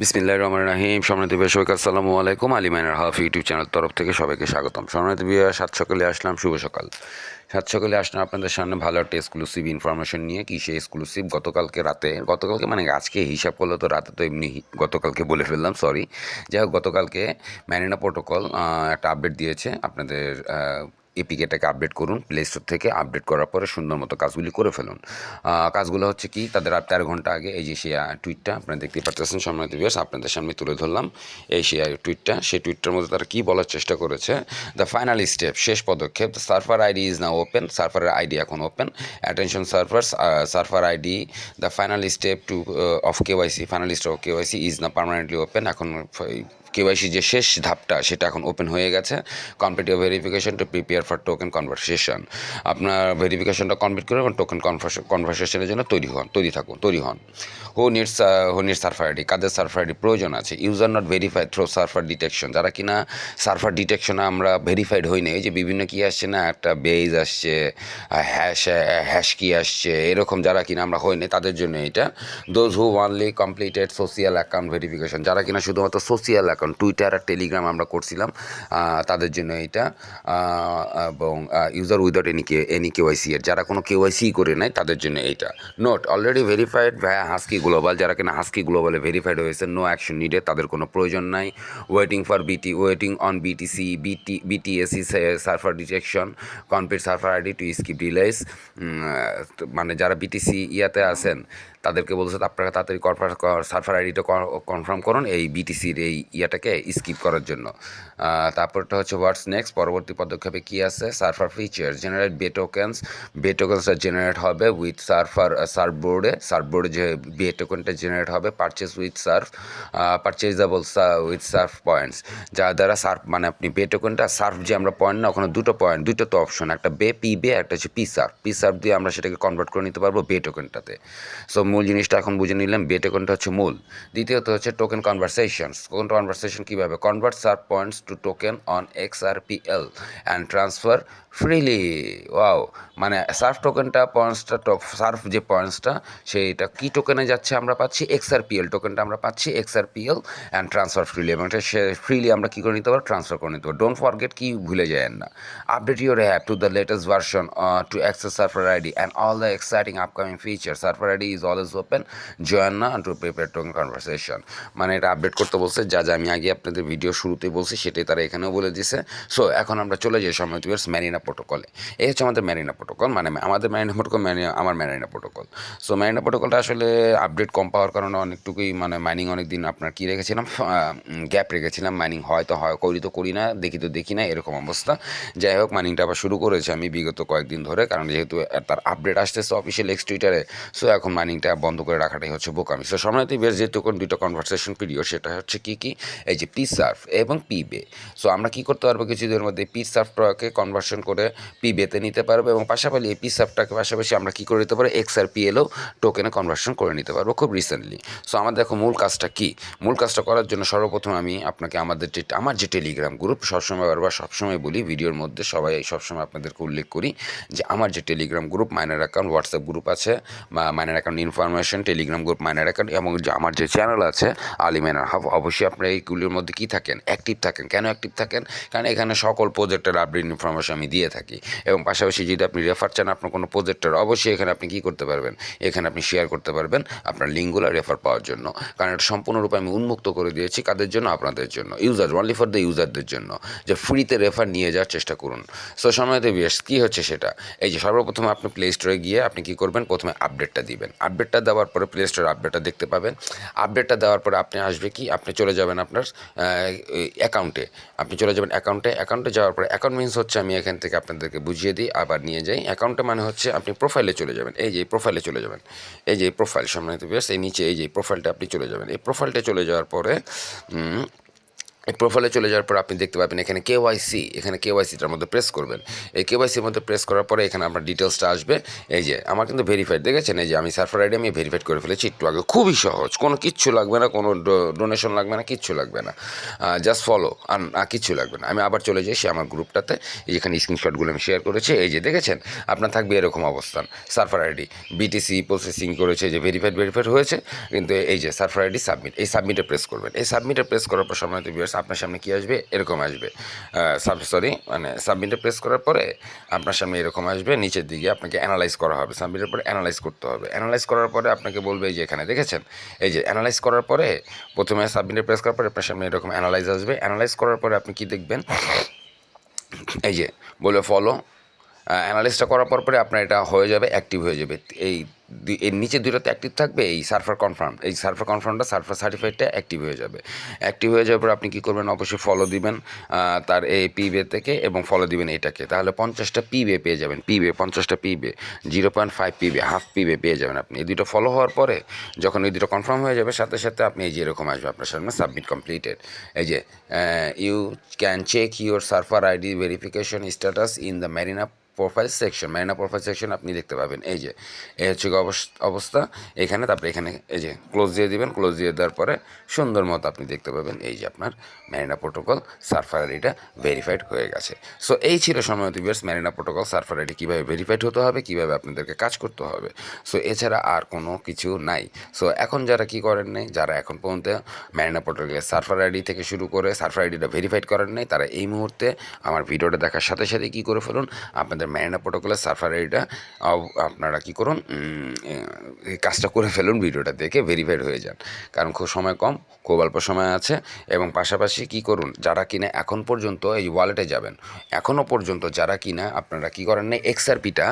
বিসমিল্লাহ রহমান রাহিম। সম্মানিত বিয়াসক আসসালামু আলাইকুম। Ali miner hub YouTube channel তরফ থেকে সবাইকে স্বাগতম। সম্মানিত বিয়া সাত সকালে আসলাম। শুভ সকাল। সাত সকালে আসলাম আপনাদের সামনে ভালো একটা এক্সক্লুসিভ ইনফরমেশন নিয়ে। কি সে এক্সক্লুসিভ গতকালকে রাতে, গতকালকে মানে আজকে হিসাব করলে তো রাতে তো এমনি গতকালকে বলে ফেললাম সরি যাই হোক, গতকালকে ম্যারিনা প্রোটোকল একটা আপডেট দিয়েছে আপনাদের এপিকেটাকে আপডেট করুন প্লে স্টোর থেকে আপডেট করার পরে সুন্দর মতো কাজগুলি করে ফেলুন। কাজগুলো হচ্ছে কি, তাদের আর তেরো ঘণ্টা আগে এই যে সেই টুইটটা আপনারা দেখতে পাচ্ছেন সম্মানিত বিয়াস আপনাদের সামনে তুলে ধরলাম। এই সেই টুইটটা সেই টুইটটার মধ্যে তারা কী বলার চেষ্টা করেছে? দ্য ফাইনাল স্টেপ শেষ পদক্ষেপ the server ID is now open সার্ভারের আইডি এখন open attention servers server ID the final step two of KYC final step of KYC is now permanently open এখন কেওয়াইসি যে শেষ ধাপটা, সেটা এখন ওপেন হয়ে গেছে। Complete your verification to prepare for token conversation আপনার ভেরিফিকেশনটা কমপ্লিট করে এবং টোকেন কনভারসেশনের জন্য তৈরি হন, তৈরি থাকুন, তৈরি হন। Who needs who needs server ID Quader server ID প্রয়োজন আছে? User not verified through surfer detection যারা কিনা সার্ফার ডিটেকশনে আমরা ভেরিফাইড হই না এই যে বিভিন্ন কী আসছে না, একটা বেজ আসছে হ্যাশ হ্যাশ কি আসছে, এরকম যারা কিনা আমরা হই না তাদের জন্য এটা। Those who only completed social account verification যারা কিনা শুধুমাত্র সোশিয়াল অ্যাকাউন্ট টুইটার আর টেলিগ্রাম আমরা করছিলাম তাদের জন্য এটা এবং user without any K any KYC এর, যারা কোনো কেওয়াইসি করে নাই, তাদের জন্য এইটা not already verified via Husky Global যারা কিনা হাস্কি গ্লোবালে ভেরিফাইড হয়েছে নো অ্যাকশন নিডে তাদের কোনো প্রয়োজন নাই। Waiting for BT waiting on BTC BT BTAC server detection complete server ID to skip delays মানে যারা বিটিসি ইয়াতে আছেন তাদেরকে বলছে, আপনারা তাড়াতাড়ি সার্ভার আইডিটা কনফার্ম করুন এই বিটিসির এই ইয়াটাকে স্কিপ করার জন্য। তারপরটা হচ্ছে, হোয়াটস নেক্সট? পরবর্তী পদক্ষেপে কী আছে? Server feature generate bay tokens bay generate হবে উইথ সার্ফার সার্ফ বোর্ডে সার্ফবোর্ডে সার্ফবোর্ডে যে বে টোকেনটা জেনারেট হবে purchase with surf purchasable with surf points যার দ্বারা সার্ফ মানে আপনি বে টোকেনটা সার্ফ যে আমরা পয়েন্ট না, ওখানে দুটো পয়েন্ট, দুটো তো অপশন একটা বে পি বে একটা হচ্ছে পি সার্ফ পি সার্ফ দিয়ে আমরা সেটাকে কনভার্ট করে নিতে পারব বে টোকেনটাতে সো মূল জিনিসটা এখন বুঝে নিলাম বে টোকেনটা হচ্ছে মূল। দ্বিতীয়ত হচ্ছে টোকেন কনভারসেশনস টোকেন কনভারসেশন কীভাবে? Convert surf points to token on X R P L and transfer freely wow মানে সার্ফ টোকেনটা পয়েন্টসটা সার্ফ যে পয়েন্টসটা সেইটা কী টোকেনে যাচ্ছে আমরা পাচ্ছি? এক্স আর পি এল টোকেনটা আমরা পাচ্ছি X R P L and transfer freely এবং এটা সে ফ্রিলি আমরা কী করে নিতে পারব? ট্রান্সফার করে নিতে পারব। ডোন্ট ফরগেট কি ভুলে যায় না। Update your app to the latest version to access surfer ID and all the exciting upcoming feature surfer ID is always open join না টু প্রিপেয়ার টোকেন কনভারসেশন মানে এটা আপডেট করতে বলছে, যা যা আমি আগে আপনাদের ভিডিও শুরুতে বলছি, সেটাই তারা এখানেও বলে দিছে। সো এখন আমরা চলে যাই সময় টুয়ার্স ম্যারিনা প্রোটোকলে এই হচ্ছে আমাদের ম্যারিনা প্রোটোকল মানে আমাদের ম্যারিনা প্রোটোকল ম্যারিনা আমার ম্যারিনা প্রোটোকল সো ম্যারিনা প্রোটোকলটা আসলে আপডেট কম পাওয়ার কারণে অনেকটুকুই মানে মাইনিং অনেক দিন আপনার কী রেখেছিলাম? গ্যাপ রেখেছিলাম। মাইনিং হয়তো হয়, করি তো করি না, দেখি তো দেখি না, এরকম অবস্থা। যাই হোক মাইনিংটা আবার শুরু করেছে আমি বিগত কয়েকদিন ধরে, কারণ যেহেতু তার আপডেট আসতেছে অফিসিয়াল এক্স টুইটারে সো এখন মাইনিংটা বন্ধ করে রাখাটাই হচ্ছে বোকামি। সো সময়তে বেশ যেহেতু কোন দুটো কনভারসেশন পিরিয়ড সেটা হচ্ছে কি কি? এই যে পি সার্ফ এবং পি বে সো আমরা কি করতে পারব কিছুদিনের মধ্যে? পি সার্ফটাকে কনভার্সন করে পি বেতে নিতে পারব এবং পাশাপাশি এই পি সার্ফটাকে পাশাপাশি আমরা কি করে নিতে পারব? এক্স আর পি এলও টোকেনে কনভার্সন করে নিতে পারব খুব রিসেন্টলি সো আমাদের দেখো মূল কাজটা কি? মূল কাজটা করার জন্য সর্বপ্রথম আমি আপনাকে আমাদের যে, আমার যে টেলিগ্রাম গ্রুপ সবসময় বারবার সবসময় বলি, ভিডিওর মধ্যে সবাই সবসময় আপনাদেরকে উল্লেখ করি যে, আমার যে Telegram group miner account WhatsApp group আছে miner account information Telegram group miner account এবং আমার যে চ্যানেল আছে আলি মাইনার হাব অবশ্যই আপনারা এইগুলির মধ্যে কী থাকেন? অ্যাক্টিভ থাকেন। কেন অ্যাক্টিভ থাকেন? কারণ এখানে সকল প্রজেক্টের আপডেট ইনফরমেশন আমি দিয়ে থাকি। এবং পাশাপাশি যদি আপনি রেফার চান আপনার কোনো প্রজেক্টের অবশ্যই এখানে আপনি কী করতে পারবেন? এখানে আপনি শেয়ার করতে পারবেন আপনার লিঙ্কগুলো রেফার পাওয়ার জন্য। কারণ এটা সম্পূর্ণরূপে আমি উন্মুক্ত করে দিয়েছি কাদের জন্য? আপনাদের জন্য। ইউজার অনলি ফর দ্য ইউজারদের জন্য। যে ফ্রিতে রেফার নিয়ে যাওয়ার চেষ্টা করুন। সো সময়তে বেশ। কী হচ্ছে সেটা? এই যে সর্বপ্রথম আপনি প্লে স্টোরে গিয়ে আপনি কী করবেন? প্রথমে আপডেটটা দিবেন। আপডেটটা দেওয়ার পরে প্লে স্টোরে আপডেটটা দেখতে পাবেন। আপডেটটা দেওয়ার পরে আপনি আসবে কি? আপনি চলে যাবেন আপনার অ্যাকাউন্টে আপনি চলে যাবেন অ্যাকাউন্টে অ্যাকাউন্টে যাওয়ার পরে অ্যাকাউন্ট মিনস হচ্ছে আমি এখান থেকে আপনাদেরকে বুঝিয়ে দিই, আবার নিয়ে যাই। অ্যাকাউন্টে মানে হচ্ছে আপনি প্রোফাইলে চলে যাবেন। এই যে প্রোফাইলে চলে যাবেন। এই যে প্রোফাইল সামনে বেশ এই নিচে এই যে প্রোফাইলটা আপনি চলে যাবেন। এই প্রোফাইলটা চলে যাওয়ার পরে প্রোফাইলে চলে যাওয়ার পর আপনি দেখতে পাবেন এখানে কেওয়াইসি এখানে কেওয়াইসিটার মধ্যে প্রেস করবেন। এই কেওয়াইসির মধ্যে প্রেস করার পরে এখানে আপনার ডিটেলসটা আসবে। এই যে, আমার কিন্তু ভেরিফাইড দেখেছেন? এই যে, আমি সার্ফার আইডি আমি ভেরিফাইড করে ফেলেছি একটু আগে। খুবই সহজ। কোনো কিচ্ছু লাগবে না, কোনো ডোনেশন লাগবে না, কিচ্ছু লাগবে না। জাস্ট ফলো আর কিচ্ছু লাগবে না। আমি আবার চলে যাই সে আমার গ্রুপটাতে। এই যেখানে স্ক্রিনশটগুলো আমি শেয়ার করেছি। এই যে, দেখেছেন? আপনার থাকবে এরকম অবস্থান। সার্ফার আইডি বিটিসি প্রসেসিং করেছে যে ভেরিফাইড ভেরিফাইড হয়েছে। কিন্তু এই যে সার্ফার আইডি সাবমিট এই সাবমিটে প্রেস করবেন। এই সাবমিটে প্রেস করার পর সময় ভিউয়ার্স আপনার সামনে কী আসবে, এরকম আসবে। সাব সরি মানে সাবমিটে প্রেস করার পরে আপনার সামনে এরকম আসবে, নিচের দিকে আপনাকে অ্যানালাইজ করা হবে। সাবমিটের পরে অ্যানালাইজ করতে হবে। অ্যানালাইজ করার পরে আপনাকে বলবে এই যে এখানে, দেখেছেন? এই যে অ্যানালাইজ করার পরে প্রথমে সাবমিটে প্রেস করার পরে আপনার সামনে এরকম অ্যানালাইজ আসবে। অ্যানালাইজ করার পরে আপনি কী দেখবেন? এই যে বলে ফলো অ্যানালিসটা করার পর পরে আপনার এটা হয়ে যাবে অ্যাক্টিভ হয়ে যাবে। এই এর নিচে দুটোতে অ্যাক্টিভ থাকবে, এই সার্ফার কনফার্ম এই সার্ফার কনফার্মটা সার্ফার সার্টিফাইডটা অ্যাক্টিভ হয়ে যাবে। অ্যাক্টিভ হয়ে যাওয়ার পর আপনি কী করবেন? অবশ্যই ফলো দিবেন তার এই পিবে থেকে এবং ফলো দিবেন এটাকে। তাহলে পঞ্চাশটা পিবে পেয়ে যাবেন পি পিবে পঞ্চাশটা P bay zero point five P bay half P bay পেয়ে যাবেন আপনি। এই দুটো ফলো হওয়ার পরে যখন এই দুটো কনফার্ম হয়ে যাবে, সাথে সাথে আপনি এই যে এরকম আসবে আপনার সামনে সাবমিট কমপ্লিটেড এই যে you can check your surfer ID verification status in the Marina profile section Marina profile section আপনি দেখতে পাবেন। এই যে এই হচ্ছে অবস্থা। এখানে তারপরে এখানে, এই যে ক্লোজ দিয়ে দিবেন ক্লোজ দিয়ে দেওয়ার পরে সুন্দর মতো আপনি দেখতে পাবেন, এই যে আপনার ম্যারিনা প্রোটোকল সার্ফার আইডিটা ভেরিফাইড হয়ে গেছে। সো এই ছিল সময় বিয়ার্স ম্যারিনা প্রোটোকল সার্ফার আইডি কীভাবে ভেরিফাইড হতে হবে, কীভাবে আপনাদেরকে কাজ করতে হবে। সো এছাড়া আর কোনো কিছু নাই। সো এখন যারা কি করেন নাই, যারা এখন পর্যন্ত ম্যারিনা প্রোটোকলের সার্ফার আইডি থেকে শুরু করে সার্ফার আইডিটা ভেরিফাইড করেন নাই, তারা এই মুহূর্তে আমার ভিডিওটা দেখার সাথে সাথে কী করে ফেলুন, আপনাদের ম্যারিনা প্রোটোকলের সার্ফার আইডিটা আপনারা কী করুন এই কাজটা করে ফেলুন, ভিডিওটা দেখে ভেরিফাইড হয়ে যান। কারণ খুব সময় কম, খুব অল্প সময় আছে এবং পাশাপাশি কি করুন, যারা কিনা এখন পর্যন্ত এই ওয়ালেটে যাবেন এখনও পর্যন্ত যারা কিনা আপনারা কি করেন নাই এক্সআরপিটা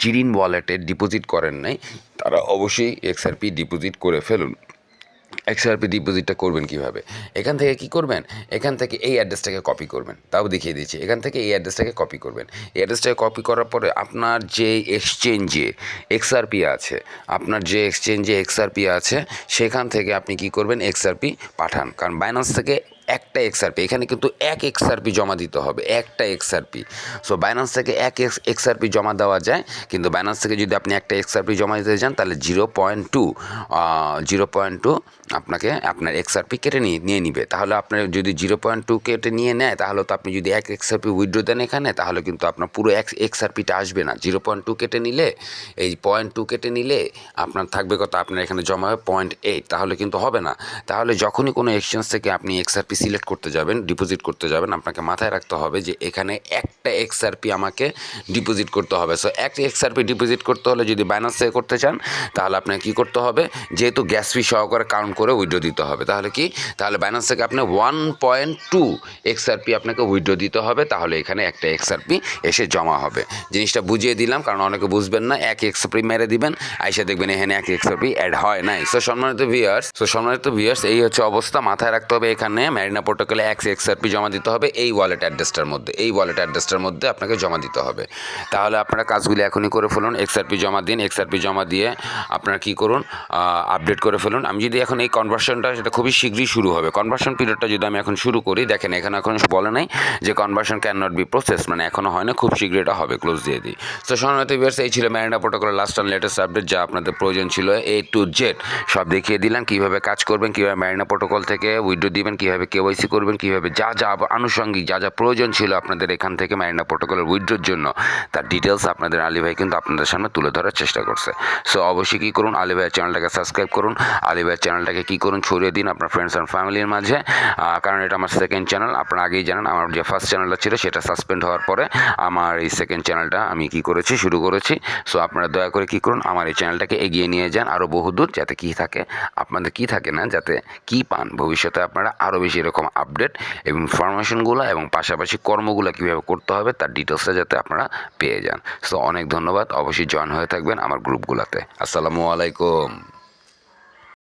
চিরিন ওয়ালেটে ডিপোজিট করেন নাই, তারা অবশ্যই এক্সআরপি ডিপোজিট করে ফেলুন। এক্সআরপি ডিপোজিটটা করবেন কীভাবে? এখান থেকে কি করবেন? এখান থেকে এই অ্যাড্রেসটাকে কপি করবেন। তাও দেখিয়ে দিচ্ছি। এখান থেকে এই অ্যাড্রেসটাকে কপি করবেন। এই অ্যাড্রেসটাকে কপি করার পরে আপনার যে এক্সচেঞ্জে এক্সআরপি আছে, আপনার যে এক্সচেঞ্জে এক্সআরপি আছে, সেখান থেকে আপনি কি করবেন? এক্সআরপি পাঠান। কারণ বাইন্যান্স থেকে একটা এক্সআরপি এখানে কিন্তু এক এক্সআরপি জমা দিতে হবে, একটা এক্সআরপি সো বাইন্যান্স থেকে এক এক্সআরপি জমা দেওয়া যায়, কিন্তু বাইন্যান্স থেকে যদি আপনি একটা এক্সআরপি জমা দিতে চান, তাহলে zero point two zero point two আপনাকে আপনার এক্সআরপি কেটে নিয়ে নিবে। তাহলে আপনার যদি জিরো পয়েন্ট টু কেটে নিয়ে নেয়, তাহলে তো আপনি যদি এক এক্সআরপি উইথড্র দেন এখানে, তাহলে কিন্তু আপনার পুরো এক এক্সআরপিটা আসবে না। জিরো পয়েন্ট টু কেটে নিলে, এই পয়েন্ট টু কেটে নিলে আপনার থাকবে কত? আপনার এখানে জমা হবে পয়েন্ট এইট তাহলে কিন্তু হবে না। তাহলে যখনই কোনো এক্সচেঞ্জ থেকে আপনি এক্সআরপি সিলেক্ট করতে যাবেন ডিপোজিট করতে যাবেন, আপনাকে মাথায় রাখতে হবে যে এখানে একটা এক্সআরপি আমাকে ডিপোজিট করতে হবে। সো এক এক্সআরপি ডিপোজিট করতে হলে যদি বাইন্যান্স থেকে করতে চান, তাহলে আপনাকে কী করতে হবে? যেহেতু গ্যাস ফি সহকারে কাউন্ট করে উইড্রো দিতে হবে। তাহলে কি? তাহলে বাইন্যান্স থেকে আপনি ওয়ান পয়েন্ট টু এক্সআরপি আপনাকে উইড্রো দিতে হবে। তাহলে এখানে একটা এক্সআরপি এসে জমা হবে। জিনিসটা বুঝিয়ে দিলাম, কারণ অনেকে বুঝবেন না। এক এক্সআরপি মেরে দিবেন, আইসা দেখবেন এখানে এক এক্সআরপি অ্যাড হয় নাই। সো সম্মানিত ভিউয়ার্স সো সম্মানিত ভিউয়ার্স এই হচ্ছে অবস্থা। মাথায় রাখতে হবে এখানে ম্যারিনা প্রোটোকলে এক এক্সআরপি জমা দিতে হবে এই ওয়ালেট অ্যাড্রেসটার মধ্যে, এই ওয়ালেট অ্যাড্রেসটার মধ্যে আপনাকে জমা দিতে হবে। তাহলে আপনারা কাজগুলি এখনই করে ফেলুন এক্সআরপি জমা দিন এক্সআরপি জমা দিয়ে আপনারা কী করুন আপডেট করে ফেলুন। আমি যদি এখন এই কনভার্সনটা সেটা খুবই শীঘ্রই শুরু হবে। কনভার্সন পিরিয়ডটা যদি আমি এখন শুরু করি, দেখেন এখানে এখন বলে নাই যে conversion can not be process মানে এখনও হয় না, খুব শীঘ্রই এটা হবে ক্লোজ দিয়ে দিই। তো সম্মানিত ভিউয়ার্স এই ছিল ম্যারিনা প্রোটোকলের লাস্ট অ্যান্ড লেটেস্ট আপডেট যা আপনাদের প্রয়োজন ছিল এ টু জেড সব দেখিয়ে দিলাম কীভাবে কাজ করবেন, কীভাবে ম্যারিনা প্রোটোকল থেকে উইড্রো দিবেন, কীভাবে কেওয়াইসি করবেন কীভাবে? যা যা আনুষঙ্গিক, যা যা প্রয়োজন ছিল আপনাদের এখান থেকে ম্যারিনা প্রোটোকলের উইড্রোর জন্য, তার ডিটেলস আপনাদের আলী ভাই কিন্তু আপনাদের সামনে তুলে ধরার চেষ্টা করছে। সো অবশ্যই কী করুন? আলী ভাইয়ের চ্যানেলটাকে সাবস্ক্রাইব করুন। আলী ভাইয়ের চ্যানেলটাকে কী করুন? ছড়িয়ে দিন আপনার ফ্রেন্ডস অ্যান্ড ফ্যামিলির মাঝে। কারণ এটা আমার সেকেন্ড চ্যানেল আপনারা আগেই জানেন আমার যে ফার্স্ট চ্যানেলটা ছিল সেটা সাসপেন্ড হওয়ার পরে আমার এই সেকেন্ড চ্যানেলটা আমি কী করেছি? শুরু করেছি। সো আপনারা দয়া করে কী করুন? আমার এই চ্যানেলটাকে এগিয়ে নিয়ে যান আরও বহুদূর, যাতে কী থাকে, আপনাদের কী থাকে না, যাতে কী পান? ভবিষ্যতে আপনারা আরও বেশি এরকম আপডেট এবং ইনফরমেশনগুলো এবং পাশাপাশি কর্মগুলো কীভাবে করতে হবে তার ডিটেলসটা যাতে আপনারা পেয়ে যান। সো অনেক ধন্যবাদ। অবশ্যই জয়েন হয়ে থাকবেন আমার গ্রুপগুলোতে আসসালামু আলাইকুম।